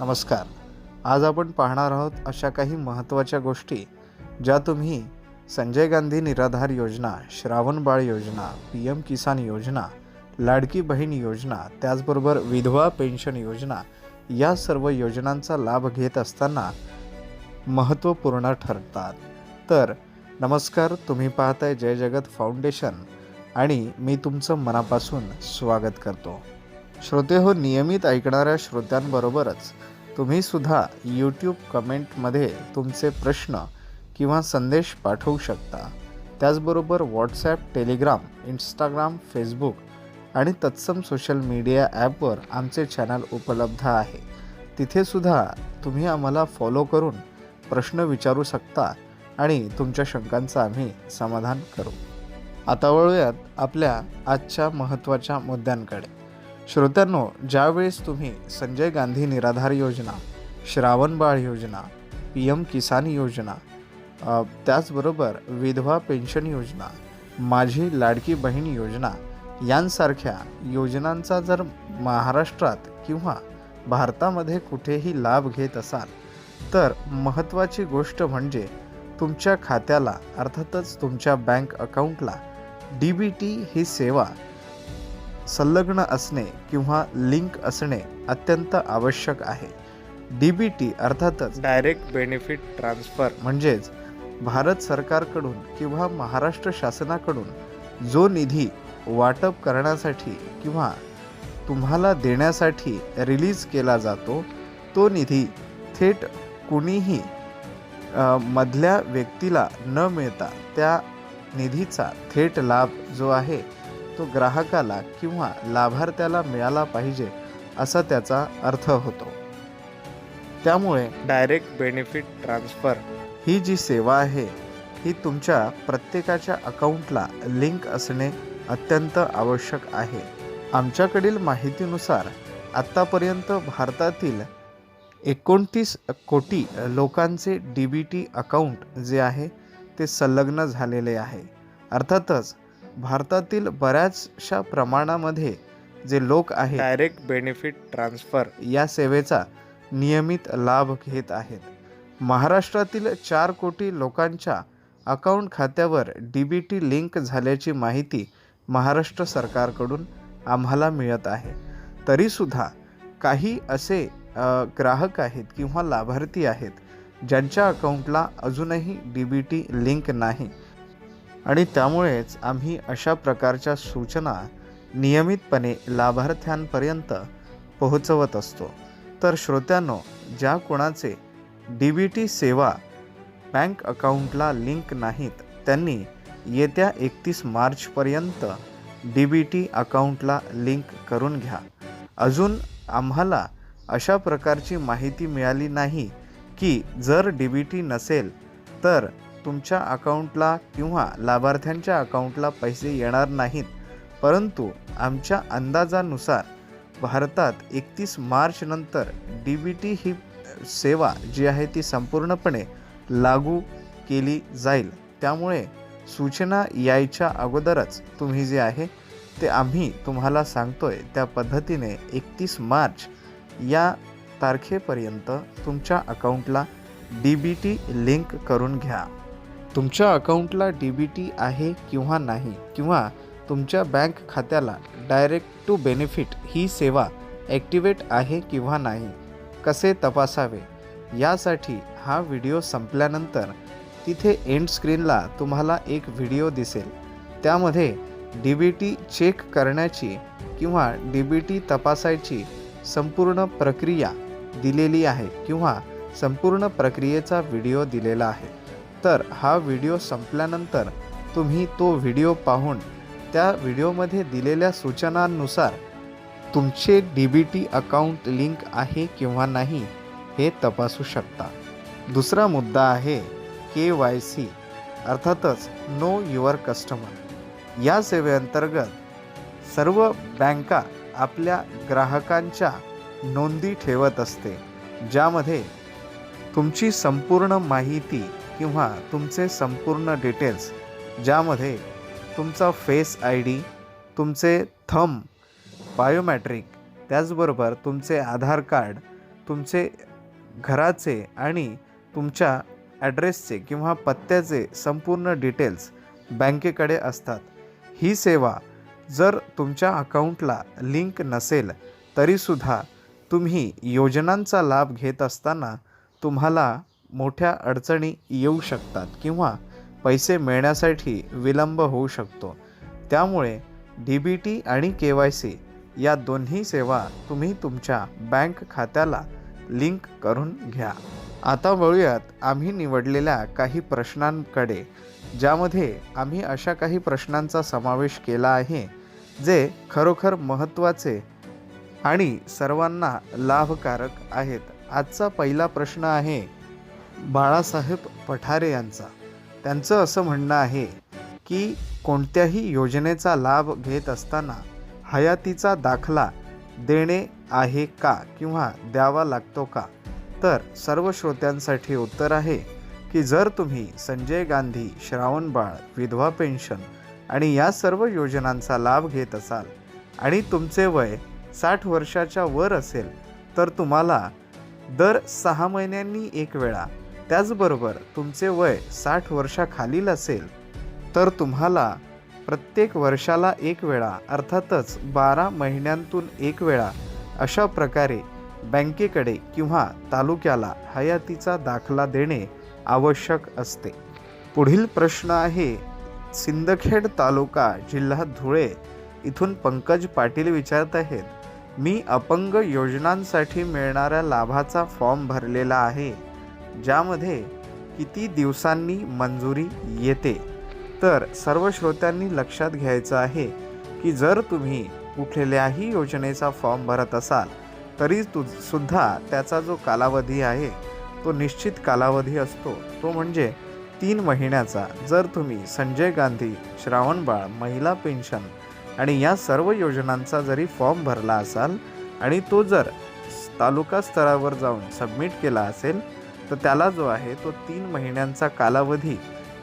नमस्कार. आज आपण पाहणार आहोत अशा काही महत्त्वाच्या गोष्टी ज्या तुम्ही संजय गांधी निराधार योजना श्रावण बाळ योजना पी एम किसान योजना लाडकी बहीण योजना त्याचबरोबर विधवा पेन्शन योजना या सर्व योजनांचा लाभ घेत असताना महत्त्वपूर्ण ठरतात. तर नमस्कार तुम्ही पाहताय जय जगत फाउंडेशन आणि मी तुमचं मनापासून स्वागत करतो. श्रोते हो नियमित ऐकणाऱ्या श्रोत्यांबरोबरच तुम्ही सुद्धा यूट्यूब कमेंटमध्ये तुमचे प्रश्न किंवा संदेश पाठवू शकता. त्याचबरोबर व्हॉट्सॲप टेलिग्राम इंस्टाग्राम फेसबुक आणि तत्सम सोशल मीडिया ॲपवर आमचे चॅनल उपलब्ध आहे. तिथेसुद्धा तुम्ही आम्हाला फॉलो करून प्रश्न विचारू शकता आणि तुमच्या शंकांचं आम्ही समाधान करू. आता वळूयात आपल्या आजच्या महत्त्वाच्या मुद्द्यांकडे. श्रोत्यांनो ज्यावेळेस तुम्ही संजय गांधी निराधार योजना श्रावणबाळ योजना पी एम किसान योजना त्याचबरोबर विधवा पेन्शन योजना माझी लाडकी बहीण योजना यांसारख्या योजनांचा जर महाराष्ट्रात किंवा भारतामध्ये कुठेही लाभ घेत असाल तर महत्त्वाची गोष्ट म्हणजे तुमच्या खात्याला अर्थातच तुमच्या बँक अकाउंटला डी बी टी ही सेवा संलग्न असणे किंवा लिंक असणे अत्यंत आवश्यक आहे. डी बी टी अर्थातच डायरेक्ट बेनिफिट ट्रान्सफर म्हणजेच भारत सरकारकडून किंवा महाराष्ट्र शासनाकडून जो निधी वाटप करण्यासाठी किंवा तुम्हाला देण्यासाठी रिलीज केला जातो तो निधी थेट कुणीही मधल्या व्यक्तीला न मिळता त्या निधीचा थेट लाभ जो आहे तो ग्राहकाला किंवा लाभार्थ्याला मिळाला पाहिजे असा त्याचा अर्थ होतो. त्यामुळे डायरेक्ट बेनिफिट ट्रान्सफर ही जी सेवा आहे ही तुमच्या प्रत्येकाच्या अकाउंटला लिंक असणे अत्यंत आवश्यक आहे. आमच्याकडील माहितीनुसार आत्तापर्यंत भारतातील एकोणतीस कोटी लोकांचे डी बी टी अकाउंट जे आहे ते संलग्न झालेले आहे. अर्थातच भारतातील बऱ्याचशा प्रमाणामध्ये जे लोक आहेत डायरेक्ट बेनिफिट ट्रान्सफर या सेवेचा नियमित लाभ घेत आहेत. महाराष्ट्रातील चार कोटी लोकांच्या अकाउंट खात्यावर डी बी टी लिंक झाल्याची माहिती महाराष्ट्र सरकारकडून आम्हाला मिळत आहे. तरीसुद्धा काही असे ग्राहक आहेत किंवा लाभार्थी आहेत ज्यांच्या अकाउंटला अजूनही डी बी टी लिंक नाही. आणि त्यामुळेच आम्ही अशा प्रकारच्या सूचना नियमितपणे लाभार्थ्यांपर्यंत पोहोचवत असतो. तर श्रोत्यांनो ज्या कोणाचे डी बी टी सेवा बँक अकाउंटला लिंक नाहीत त्यांनी येत्या एकतीस मार्चपर्यंत डी बी टी अकाउंटला लिंक करून घ्या. अजून आम्हाला अशा प्रकारची माहिती मिळाली नाही की जर डी बी टी नसेल तर तुमच्या अकाउंटला किंवा लाभार्थ्यांच्या अकाउंटला पैसे येणार नाहीत. परंतु आमच्या अंदाजानुसार भारतात एकतीस मार्चनंतर डी बी टी ही सेवा जी आहे ती संपूर्णपणे लागू केली जाईल. त्यामुळे सूचना यायच्या अगोदरच तुम्ही जे आहे ते आम्ही तुम्हाला सांगतोय त्या पद्धतीने एकतीस मार्च या तारखेपर्यंत तुमच्या अकाउंटला डी बी टी लिंक करून घ्या. तुमच्या अकाउंटला डी बी टी आहे किंवा नाही किंवा तुमच्या बँक खात्याला डायरेक्ट टू बेनिफिट ही सेवा ॲक्टिवेट आहे किंवा नाही कसे तपासावे? यासाठी हा व्हिडिओ संपल्यानंतर तिथे एंड स्क्रीनला तुम्हाला एक व्हिडिओ दिसेल. त्यामध्ये डी बी टी चेक करण्याची किंवा डी बी टी तपासायची संपूर्ण प्रक्रिया दिलेली आहे किंवा संपूर्ण प्रक्रियेचा व्हिडिओ दिलेला आहे. तर हा व्हिडिओ संपल्यानंतर तुम्ही तो व्हिडिओ पाहून त्या व्हिडिओमध्ये दिलेल्या सूचनांनुसार तुमचे D B T account link आहे किंवा नाही हे तपासू शकता. दुसरा मुद्दा आहे के वाय सी अर्थातच नो युअर कस्टमर. या सेवेअंतर्गत सर्व बँका आपल्या ग्राहकांच्या नोंदी ठेवत असते ज्यामध्ये तुमची संपूर्ण माहिती किंवा तुमचे संपूर्ण डिटेल्स ज्यामध्ये तुमचा फेस आय डी तुमचे थंब बायोमॅट्रिक त्याचबरोबर तुमचे आधार कार्ड तुमचे घराचे आणि तुमच्या ॲड्रेसचे किंवा पत्त्याचे संपूर्ण डिटेल्स बँकेकडे असतात. ही सेवा जर तुमच्या अकाउंटला लिंक नसेल तरीसुद्धा तुम्ही योजनांचा लाभ घेत असताना तुम्हाला मोठ्या अडचणी येऊ शकतात किंवा पैसे मिळण्यासाठी विलंब होऊ शकतो. त्यामुळे डी बी टी आणि के वाय सी या दोन्ही सेवा तुम्ही तुमच्या बँक खात्याला लिंक करून घ्या. आता वळूयात आम्ही निवडलेल्या काही प्रश्नांकडे ज्यामध्ये आम्ही अशा काही प्रश्नांचा समावेश केला आहे जे खरोखर महत्त्वाचे आणि सर्वांना लाभकारक आहेत. आजचा पहिला प्रश्न आहे बाळासाहेब पठारे यांचा. त्यांचं असं म्हणणं आहे की कोणत्याही योजनेचा लाभ घेत असताना हयातीचा दाखला देणे आहे का किंवा द्यावा लागतो का? तर सर्व श्रोत्यांसाठी उत्तर आहे की जर तुम्ही संजय गांधी श्रावणबाळ विधवा पेन्शन आणि या सर्व योजनांचा लाभ घेत असाल आणि तुमचे वय साठ वर्षाच्या वर असेल तर तुम्हाला दर सहा महिन्यांनी एक वेळा त्याचबरोबर तुमचे वय साठ वर्षाखालील असेल तर तुम्हाला प्रत्येक वर्षाला एक वेळा अर्थातच बारा महिन्यांतून एक वेळा अशा प्रकारे बँकेकडे किंवा तालुक्याला हयातीचा दाखला देणे आवश्यक असते. पुढील प्रश्न आहे सिंदखेड तालुका जिल्हा धुळे इथून पंकज पाटील विचारत आहेत मी अपंग योजनांसाठी मिळणाऱ्या लाभाचा फॉर्म भरलेला आहे. ज्यामध्ये किती दिवसांनी मंजुरी येते तर सर्व श्रोत्यांनी लक्षात घ्यायचं आहे की जर तुम्ही कुठल्याही योजनेचा फॉर्म भरत असाल तरी तु सुद्धा त्याचा जो कालावधी आहे तो निश्चित कालावधी असतो. तो म्हणजे तीन महिन्याचा. जर तुम्ही संजय गांधी श्रावणबाळ महिला पेन्शन आणि या सर्व योजनांचा जरी फॉर्म भरला असाल आणि तो जर तालुका स्तरावर जाऊन सबमिट केला असेल तर त्याला जो आहे तो तीन महिन्यांचा कालावधी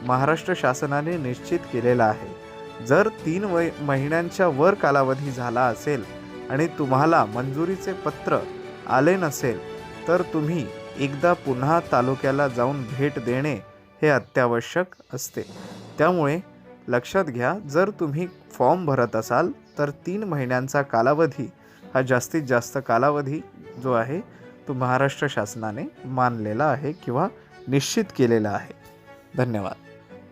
महाराष्ट्र शासनाने निश्चित केलेला आहे. जर तीन वय महिन्यांच्या वर कालावधी झाला असेल आणि तुम्हाला मंजुरीचे पत्र आले नसेल तर तुम्ही एकदा पुन्हा तालुक्याला जाऊन भेट देणे हे अत्यावश्यक असते. त्यामुळे लक्षात घ्या जर तुम्ही फॉर्म भरत असाल तर तीन महिन्यांचा कालावधी हा जास्तीत जास्त कालावधी जो आहे तो महाराष्ट्र शासनाने मानलेला आहे किंवा निश्चित केलेला आहे. धन्यवाद.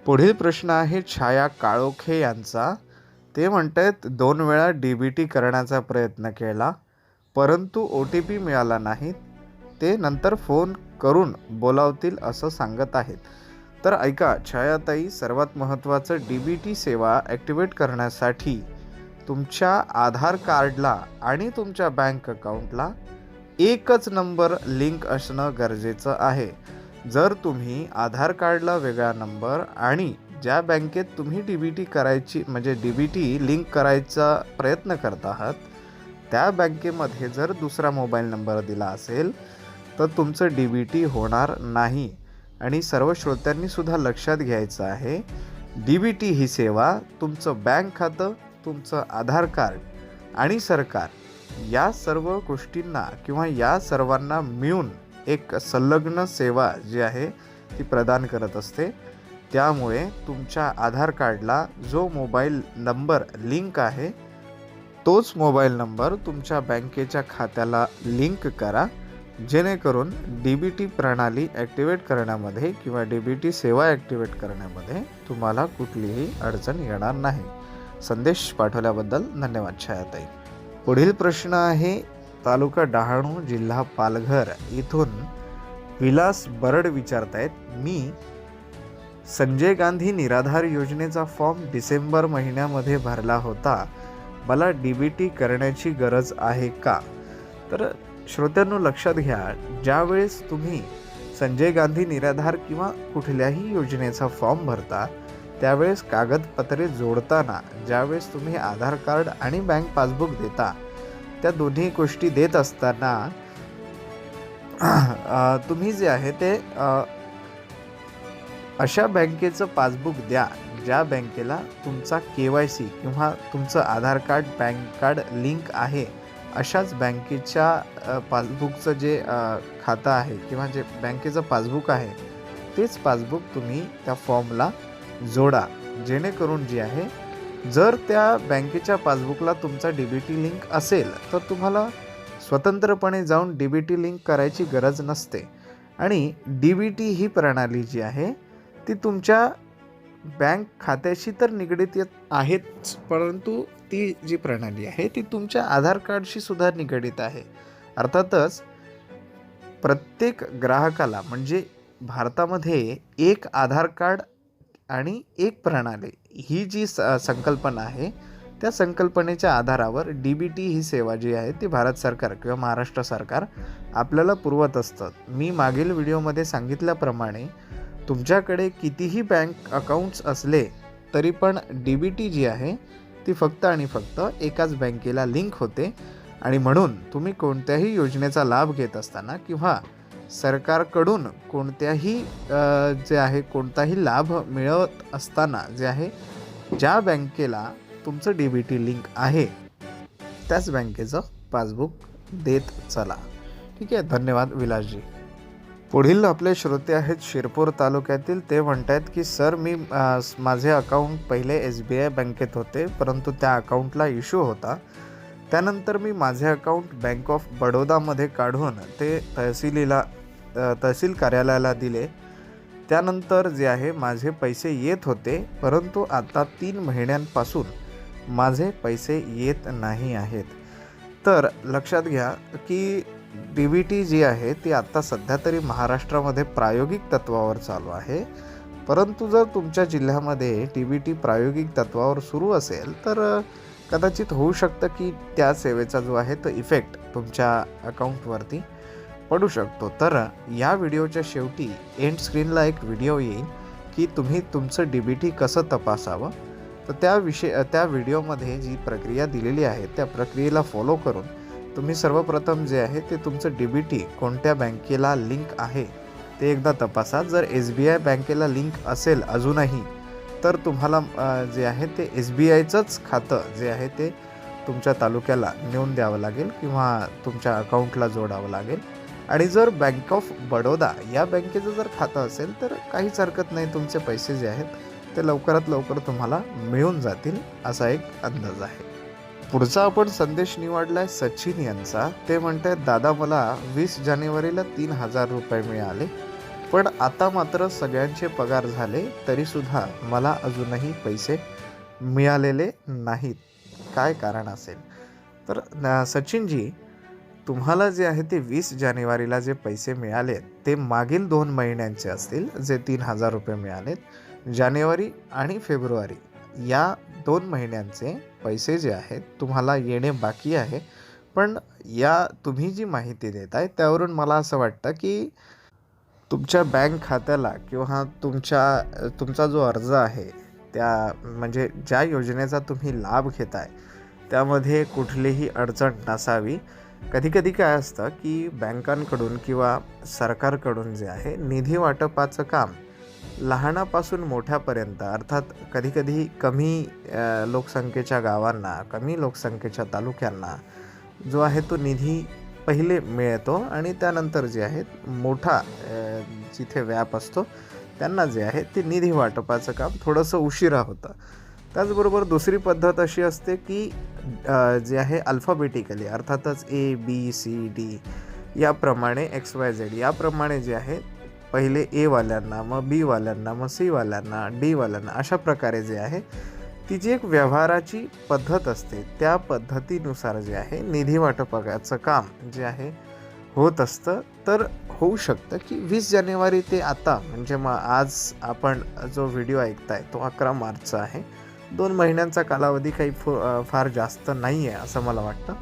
पुढील प्रश्न आहे छाया काळोखे यांचा. ते म्हणत आहेत दोन वेळा डी बी टी करण्याचा प्रयत्न केला परंतु ओ टी पी मिळाला नाही. ते नंतर फोन करून बोलावतील असं सांगत आहेत. तर ऐका छायाताई सर्वात महत्त्वाचं डी बी टी सेवा ॲक्टिवेट करण्यासाठी तुमच्या आधार कार्डला आणि तुमच्या बँक अकाउंटला एकच नंबर लिंक असणं गरजेचं आहे. जर तुम्ही आधार कार्डला वेगळा नंबर आणि ज्या बँकेत तुम्ही डी बी टी करायची म्हणजे डी बी टी लिंक करायचा प्रयत्न करत आहात त्या बँकेमध्ये जर दुसरा मोबाईल नंबर दिला असेल तर तुमचं डी बी टी होणार नाही. आणि सर्व श्रोत्यांनी सुद्धा लक्षात घ्यायचं आहे डी बी टी ही सेवा तुमचं बँक खातं तुमचं आधार कार्ड आणि सरकार या सर्व गोष्टींना किंवा या सर्वांना मिळून एक संलग्न सेवा जी आहे ती प्रदान करत असते. त्यामुळे तुमच्या आधार कार्डला जो मोबाईल नंबर लिंक आहे तोच मोबाईल नंबर तुमच्या बँकेच्या खात्याला लिंक करा. जेणेकरून डी बी टी प्रणाली ॲक्टिवेट करण्यामध्ये किंवा डी बी टी सेवा ॲक्टिवेट करण्यामध्ये तुम्हाला कुठलीही अडचण येणार नाही. संदेश पाठवल्याबद्दल धन्यवाद छायाताई. पुढील प्रश्न आहे तालुका डहाणू जिल्हा पालघर. इथून विलास बरड विचारतायत मी संजय गांधी निराधार योजनेचा फॉर्म डिसेंबर महिन्यामध्ये भरला होता. मला डी बी टी करण्याची गरज आहे का? तर श्रोत्यांनो लक्षात घ्या ज्यावेळेस तुम्ही संजय गांधी निराधार किंवा कुठल्याही योजनेचा फॉर्म भरता त्यावेळेस कागदपत्रे जोडताना ज्यावेळेस तुम्ही आधार कार्ड आणि बँक पासबुक देता त्या दोन्ही गोष्टी देत असताना तुम्ही जे आहे ते अशा बँकेचं पासबुक द्या ज्या बँकेला तुमचा के वाय सी किंवा तुमचं Aadhaar card PAN card link आहे अशाच बँकेच्या पासबुकचं जे खातं आहे किंवा जे बँकेचं पासबुक आहे तेच पासबुक तुम्ही त्या फॉर्मला जोडा जेणेकरून जी आहे जर त्या बँकेच्या पासबुकला तुमचा डी बी टी लिंक असेल तर तुम्हाला स्वतंत्रपणे जाऊन डी बी टी लिंक करायची गरज नसते. आणि डी बी टी ही प्रणाली जी आहे ती तुमच्या बँक खात्याशी तर निगडीत येत आहेच परंतु ती जी प्रणाली आहे ती तुमच्या आधार कार्डशी सुद्धा निगडीत आहे. अर्थातच प्रत्येक ग्राहकाला म्हणजे भारतामध्ये एक आधार कार्ड आणि एक प्रणाली ही जी स संकल्पना आहे त्या संकल्पनेच्या आधारावर डी बी टी ही सेवा जी आहे ती भारत सरकार किंवा महाराष्ट्र सरकार आपल्याला पुरवत असतं. मी मागील व्हिडिओमध्ये सांगितल्याप्रमाणे तुमच्याकडे कितीही बँक अकाउंट्स असले तरी पण डी बी टी जी आहे ती फक्त आणि फक्त एकाच बँकेला लिंक होते. आणि म्हणून तुम्ही कोणत्याही योजनेचा लाभ घेत असताना किंवा सरकारकडून कोणत्याही जे आहे कोणताही लाभ मिळवत असताना जे आहे ज्या बँकेला तुमचं डी बी टी लिंक आहे त्याच बँकेचं पासबुक देत चला. ठीक आहे धन्यवाद विलासजी. पुढील आपले श्रोते आहेत शिरपूर तालुक्यातील. ते म्हणत आहेत की सर मी माझे अकाउंट पहिले एस बी आय बँकेत होते परंतु त्या अकाउंटला इश्यू होता. त्यानंतर मी माझे अकाउंट बँक ऑफ बडोदामध्ये काढून ते तहसीलीला तहसील कार्यालयाला दिले. त्यानंतर जे आहे माझे पैसे येत होते परंतु आता तीन महिन्यांपासून माझे पैसे येत नाही आहेत. तर लक्षात घ्या की डी बी टी जी आहे ती आत्ता सध्या तरी महाराष्ट्रामध्ये प्रायोगिक तत्वावर चालू आहे. परंतु जर तुमच्या जिल्ह्यामध्ये टी बी टी प्रायोगिक तत्वावर सुरू असेल तर कदाचित होऊ शकतं की त्या सेवेचा जो आहे तो इफेक्ट तुमच्या अकाउंटवरती पडू शकतो. तर या व्हिडिओच्या शेवटी एंड स्क्रीनला एक व्हिडिओ येईल की तुम्ही तुमचं डी बी टी कसं तपासावं? तर त्या विषय त्या व्हिडिओमध्ये जी प्रक्रिया दिलेली आहे त्या प्रक्रियेला फॉलो करून तुम्ही सर्वप्रथम जे आहे ते तुमचं डी बी टी कोणत्या बँकेला लिंक आहे ते एकदा तपासा. जर एस बी आय बँकेला लिंक असेल अजूनही तर तुम्हाला जे आहे ते एस बी आयचंच खातं जे आहे ते तुमच्या तालुक्याला नेऊन द्यावं लागेल किंवा तुमच्या अकाउंटला जोडावं लागेल. आणि जर बँक ऑफ बडोदा या बँकेचं जर खातं असेल तर काहीच हरकत नाही तुमचे पैसे जे आहेत ते लवकरात लवकर तुम्हाला मिळून जातील असा एक अंदाज आहे. पुढचा आपण संदेश निवडला आहे सचिन यांचा. ते म्हणत आहेत दादा मला वीस जानेवारीला तीन हजार रुपये मिळाले. पण आता मात्र सगळ्यांचे पगार झाले तरीसुद्धा मला अजूनही पैसे मिळालेले नाहीत. काय कारण असेल? तर सचिनजी तुम्हाला जे आहे ते वीस जानेवारीला जे पैसे मिळाले ते मागील दोन महिन्यांचे असतील जे तीन हजार रुपये मिळालेत. जानेवारी आणि फेब्रुवारी या दोन महिन्यांचे पैसे जे आहेत तुम्हाला येणे बाकी आहे. पण या तुम्ही जी माहिती देत आहे त्यावरून मला असं वाटतं की तुमच्या बँक खात्याला किंवा तुमच्या तुमचा जो अर्ज आहे त्या म्हणजे ज्या योजनेचा तुम्ही लाभ घेताय त्यामध्ये कुठलीही अडचण नसावी. कधीकधी काय असतं की बँकांकडून किंवा सरकारकडून जे आहे निधी वाटपाचं काम लहानापासून मोठ्यापर्यंत अर्थात कधीकधी कमी लोकसंख्येच्या गावांना कमी लोकसंख्येच्या तालुक्यांना जो आहे तो निधी पहिले मिळतो आणि त्यानंतर जे आहे मोठा जिथे व्याप असतो त्यांना जे आहे ते निधी वाटपाचं काम थोडंसं उशिरा होतं. त्याचबरोबर दुसरी पद्धत अशी असते की जे आहे अल्फाबेटिकली अर्थातच ए बी सी डी याप्रमाणे एक्स वाय झेड याप्रमाणे जे आहे पहिले एवाल्यांना मग बीवाल्यांना मग सीवाल्यांना डीवाल्यांना अशा प्रकारे जे आहे ती जी एक व्यवहाराची पद्धत असते त्या पद्धतीनुसार जे आहे निधी वाटपाचं काम जे आहे होत असतं. तर होऊ शकतं की वीस जानेवारी ते आता म्हणजे मग आज आपण जो व्हिडिओ ऐकताय तो अकरा मार्चचा आहे. दोन महिन्यांचा कालावधी काही फो फार जास्त नाही आहे असं मला वाटतं.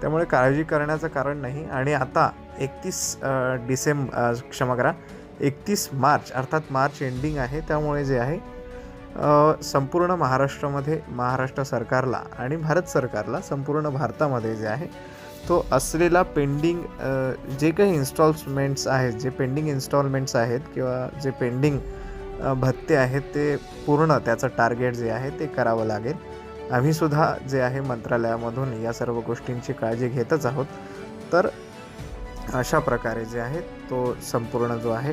त्यामुळे काळजी करण्याचं कारण नाही. आणि आता एकतीस डिसेंब क्षमा करा एकतीस मार्च अर्थात मार्च एंडिंग आहे. त्यामुळे जे आहे संपूर्ण महाराष्ट्रामध्ये महाराष्ट्र सरकारला आणि भारत सरकारला संपूर्ण भारतामध्ये जे आहे तो असलेला पेंडिंग जे काही इन्स्टॉलमेंट्स आहेत जे पेंडिंग इन्स्टॉलमेंट्स आहेत किंवा जे पेंडिंग भत्ते आहेत ते पूर्ण त्याचं टार्गेट जे आहे ते करावं लागेल. आम्हीसुद्धा जे आहे मंत्रालयामधून या सर्व गोष्टींची काळजी घेतच आहोत. तर अशा प्रकारे जे आहे तो संपूर्ण जो आहे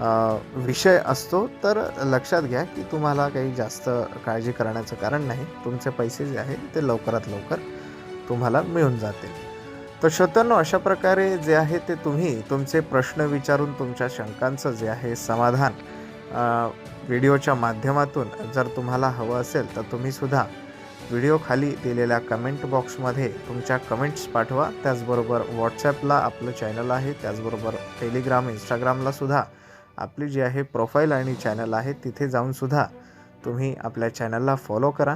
विषय असतो तर लक्षात घ्या की तुम्हाला काही जास्त काळजी करण्याचं कारण नाही. तुमचे पैसे जे आहेत ते लवकरात लवकर तुम्हाला मिळून जातील. तर श्रोत्यांनो अशा प्रकारे जे आहे ते तुम्ही तुमचे प्रश्न विचारून तुमच्या शंकांचं जे आहे समाधान व्हिडिओच्या माध्यमातून जर तुम्हाला हवं असेल तर तुम्ही सुद्धा दिलेल्या कमेंट बॉक्समध्ये तुमच्या कमेंट्स पाठवा. त्याचबरोबर व्हॉट्सॲपला आपलं चॅनल आहे त्याचबरोबर टेलिग्राम इंस्टाग्रामला सुद्धा आपली जी आहे प्रोफाईल आणि चॅनल आहे तिथे जाऊन सुद्धा तुम्ही आपल्या चॅनलला फॉलो करा.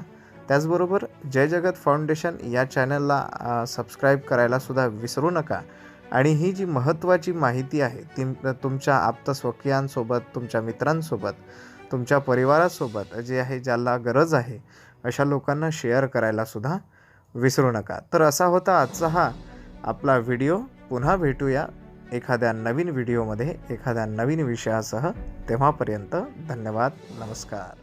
त्याचबरोबर जय जगत फाउंडेशन या चॅनलला सबस्क्राईब करायलासुद्धा विसरू नका. आणि ही जी महत्त्वाची माहिती आहे ती तुमच्या आप्तस्वकीयांसोबत तुमच्या मित्रांसोबत तुमच्या परिवारासोबत जे आहे ज्याला गरज आहे अशा लोकांना शेअर करायलासुद्धा विसरू नका. तर असा होता आजचा हा आपला व्हिडिओ पुन्हा भेटूया. एखाद्या नवीन व्हिडिओमध्ये एखाद्या नवीन विषयासह तेव्हापर्यंत धन्यवाद नमस्कार.